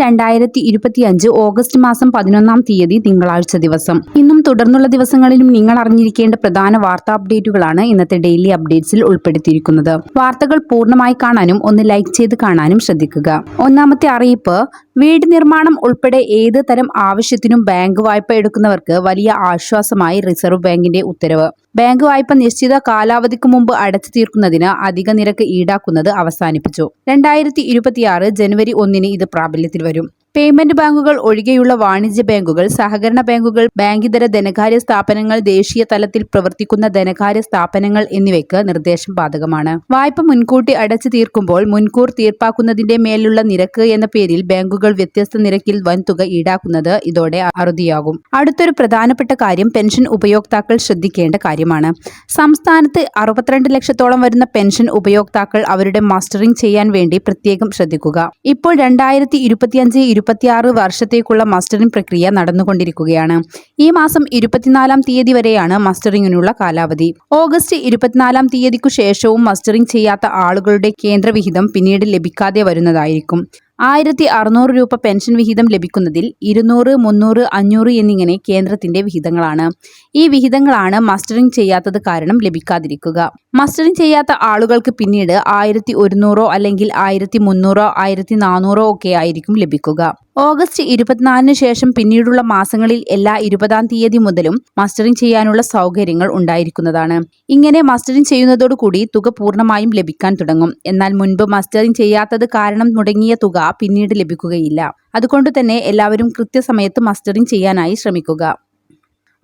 രണ്ടായിരത്തി ഇരുപത്തി അഞ്ച് ഓഗസ്റ്റ് മാസം പതിനൊന്നാം തീയതി തിങ്കളാഴ്ച ദിവസം. ഇന്നും തുടർന്നുള്ള ദിവസങ്ങളിലും നിങ്ങൾ അറിഞ്ഞിരിക്കേണ്ട പ്രധാന വാർത്താ അപ്ഡേറ്റുകളാണ് ഇന്നത്തെ ഡെയിലി അപ്ഡേറ്റ്സിൽ ഉൾപ്പെടുത്തിയിരിക്കുന്നത്. വാർത്തകൾ പൂർണമായി കാണാനും ഒന്ന് ലൈക്ക് ചെയ്ത് കാണാനും ശ്രദ്ധിക്കുക. ഒന്നാമത്തെ അറിയിപ്പ് വീട് നിർമ്മാണം ഉൾപ്പെടെ ഏത് തരം ആവശ്യത്തിനും ബാങ്ക് വായ്പ എടുക്കുന്നവർക്ക് വലിയ ആശ്വാസമായി റിസർവ് ബാങ്കിന്റെ ഉത്തരവ്. ബാങ്ക് വായ്പ നിശ്ചിത കാലാവധിക്ക് മുമ്പ് അടച്ചു തീർക്കുന്നതിന് അധിക നിരക്ക് ഈടാക്കുന്നത് അവസാനിപ്പിച്ചു. രണ്ടായിരത്തി ജനുവരി ഒന്നിന് ഇത് പ്രാബല്യത്തിൽ വരും. പേയ്മെന്റ് ബാങ്കുകൾ ഒഴികെയുള്ള വാണിജ്യ ബാങ്കുകൾ സഹകരണ ബാങ്കുകൾ ബാങ്കിതര ധനകാര്യ സ്ഥാപനങ്ങൾ ദേശീയ തലത്തിൽ പ്രവർത്തിക്കുന്ന ധനകാര്യ സ്ഥാപനങ്ങൾ എന്നിവയ്ക്ക് നിർദ്ദേശം ബാധകമാണ്. വായ്പ മുൻകൂട്ടി അടച്ചു തീർക്കുമ്പോൾ മുൻകൂർ തീർപ്പാക്കുന്നതിന്റെ മേലുള്ള നിരക്ക് എന്ന പേരിൽ ബാങ്കുകൾ വ്യത്യസ്ത നിരക്കിൽ വൻതുക ഈടാക്കുന്നത് ഇതോടെ അറുതിയാകും. അടുത്തൊരു പ്രധാനപ്പെട്ട കാര്യം പെൻഷൻ ഉപയോക്താക്കൾ ശ്രദ്ധിക്കേണ്ട കാര്യമാണ്. സംസ്ഥാനത്ത് അറുപത്തിരണ്ട് ലക്ഷത്തോളം വരുന്ന പെൻഷൻ ഉപയോക്താക്കൾ അവരുടെ മാസ്റ്ററിംഗ് ചെയ്യാൻ വേണ്ടി പ്രത്യേകം ശ്രദ്ധിക്കുക. ഇപ്പോൾ രണ്ടായിരത്തി ഇരുപത്തിയഞ്ച് ഇരുപത്തിയാറ് വർഷത്തേക്കുള്ള മസ്റ്ററിംഗ് പ്രക്രിയ നടന്നുകൊണ്ടിരിക്കുകയാണ്. ഈ മാസം ഇരുപത്തിനാലാം തീയതി വരെയാണ് മസ്റ്ററിംഗിനുള്ള കാലാവധി. ഓഗസ്റ്റ് ഇരുപത്തിനാലാം തീയതിക്കു ശേഷവും മസ്റ്ററിംഗ് ചെയ്യാത്ത ആളുകളുടെ കേന്ദ്രവിഹിതം പിന്നീട് ലഭിക്കാതെ വരുന്നതായിരിക്കും. ആയിരത്തി അറുന്നൂറ് രൂപ പെൻഷൻ വിഹിതം ലഭിക്കുന്നതിൽ ഇരുന്നൂറ് മുന്നൂറ് അഞ്ഞൂറ് എന്നിങ്ങനെ കേന്ദ്രത്തിന്റെ വിഹിതങ്ങളാണ്. ഈ വിഹിതങ്ങളാണ് മസ്റ്ററിംഗ് ചെയ്യാത്തത് കാരണം ലഭിക്കാതിരിക്കുക. മസ്റ്ററിംഗ് ചെയ്യാത്ത ആളുകൾക്ക് പിന്നീട് ആയിരത്തി ഒരുന്നൂറോ അല്ലെങ്കിൽ ആയിരത്തി മുന്നൂറോ ആയിരത്തി നാനൂറോ ഒക്കെ ആയിരിക്കും ലഭിക്കുക. ഓഗസ്റ്റ് ഇരുപത്തിനാലിന് ശേഷം പിന്നീടുള്ള മാസങ്ങളിൽ എല്ലാ ഇരുപതാം തീയതി മുതലും മസ്റ്ററിംഗ് ചെയ്യാനുള്ള സൗകര്യങ്ങൾ ഉണ്ടായിരിക്കുന്നതാണ്. ഇങ്ങനെ മസ്റ്ററിംഗ് ചെയ്യുന്നതോടുകൂടി തുക പൂർണമായും ലഭിക്കാൻ തുടങ്ങും. എന്നാൽ മുൻപ് മസ്റ്ററിംഗ് ചെയ്യാത്തത് കാരണം തുടങ്ങിയ തുക പിന്നീട് ലഭിക്കുകയില്ല. അതുകൊണ്ട് തന്നെ എല്ലാവരും കൃത്യസമയത്ത് മസ്റ്ററിംഗ് ചെയ്യാനായി ശ്രമിക്കുക.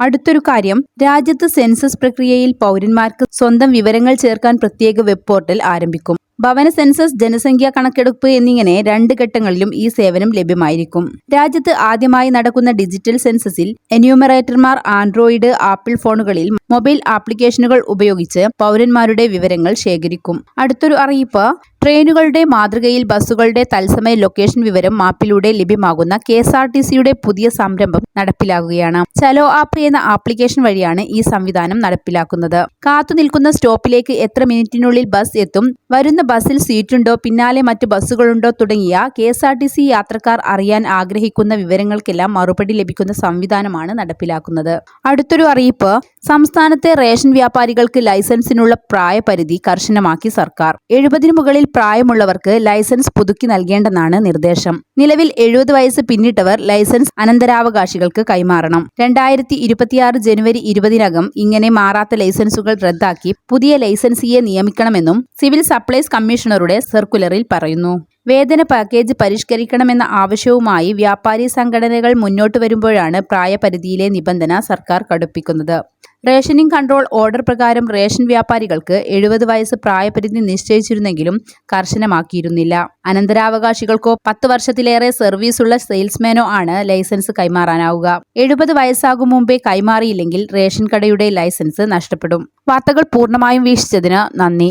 അടുത്തൊരു കാര്യം രാജ്യത്ത് സെൻസസ് പ്രക്രിയയിൽ പൗരന്മാർക്ക് സ്വന്തം വിവരങ്ങൾ ചേർക്കാൻ പ്രത്യേക വെബ് പോർട്ടൽ ആരംഭിക്കും. ഭവന സെൻസസ് ജനസംഖ്യാ കണക്കെടുപ്പ് എന്നിങ്ങനെ രണ്ട് ഘട്ടങ്ങളിലും ഈ സേവനം ലഭ്യമായിരിക്കും. രാജ്യത്ത് ആദ്യമായി നടക്കുന്ന ഡിജിറ്റൽ സെൻസസിൽ എന്യൂമറേറ്റർമാർ ആൻഡ്രോയിഡ് ആപ്പിൾ ഫോണുകളിൽ മൊബൈൽ ആപ്ലിക്കേഷനുകൾ ഉപയോഗിച്ച് പൗരന്മാരുടെ വിവരങ്ങൾ ശേഖരിക്കും. അടുത്തൊരു അറിയിപ്പ് ട്രെയിനുകളുടെ മാതൃകയിൽ ബസ്സുകളുടെ തത്സമയ ലൊക്കേഷൻ വിവരം മാപ്പിലൂടെ ലഭ്യമാകുന്ന കെ എസ് ആർ ടി സിയുടെ പുതിയ സംരംഭം നടപ്പിലാകുകയാണ് ചലോ ആപ്പ് എന്ന ആപ്ലിക്കേഷൻ വഴിയാണ് ഈ സംവിധാനം നടപ്പിലാക്കുന്നത്. കാത്തു നിൽക്കുന്ന സ്റ്റോപ്പിലേക്ക് എത്ര മിനിറ്റിനുള്ളിൽ ബസ് എത്തും വരുന്ന ബസ്സിൽ സീറ്റുണ്ടോ പിന്നാലെ മറ്റ് ബസ്സുകളുണ്ടോ തുടങ്ങിയ K S R T C യാത്രക്കാർ അറിയാൻ ആഗ്രഹിക്കുന്ന വിവരങ്ങൾക്കെല്ലാം മറുപടി ലഭിക്കുന്ന സംവിധാനമാണ് നടപ്പിലാക്കുന്നത്. അടുത്തൊരു അറിയിപ്പ് സംസ്ഥാനത്തെ റേഷൻ വ്യാപാരികൾക്ക് ലൈസൻസിനുള്ള പ്രായപരിധി കർശനമാക്കി സർക്കാർ. എഴുപതിനു മുകളിൽ പ്രായമുള്ളവർക്ക് ലൈസൻസ് പുതുക്കി നൽകേണ്ടെന്നാണ് നിർദ്ദേശം. നിലവിൽ എഴുപത് വയസ്സ് പിന്നിട്ടവർ ലൈസൻസ് അനന്തരാവകാശികൾക്ക് കൈമാറണം. രണ്ടായിരത്തി ഇരുപത്തിയാറ് ജനുവരി ഇരുപതിനകം ഇങ്ങനെ മാറാത്ത ലൈസൻസുകൾ റദ്ദാക്കി പുതിയ ലൈസൻസിയെ നിയമിക്കണമെന്നും സിവിൽ സപ്ലൈസ് കമ്മീഷണറുടെ സർക്കുലറിൽ പറയുന്നു. വേതന പാക്കേജ് പരിഷ്കരിക്കണമെന്ന ആവശ്യവുമായി വ്യാപാരി സംഘടനകൾ മുന്നോട്ട് വരുമ്പോഴാണ് പ്രായപരിധിയിലെ നിബന്ധന സർക്കാർ കടുപ്പിക്കുന്നത്. റേഷനിംഗ് കൺട്രോൾ ഓർഡർ പ്രകാരം റേഷൻ വ്യാപാരികൾക്ക് എഴുപത് വയസ്സ് പ്രായപരിധി നിശ്ചയിച്ചിരുന്നെങ്കിലും കർശനമാക്കിയിരുന്നില്ല. അനന്തരാവകാശികൾക്കോ പത്ത് വർഷത്തിലേറെ സർവീസുള്ള സെയിൽസ്മാനോ ആണ് ലൈസൻസ് കൈമാറാനാവുക. എഴുപത് വയസ്സാകും മുമ്പേ കൈമാറിയില്ലെങ്കിൽ റേഷൻ കടയുടെ ലൈസൻസ് നഷ്ടപ്പെടും. വാർത്തകൾ പൂർണമായും വീക്ഷിച്ചതിന് നന്ദി.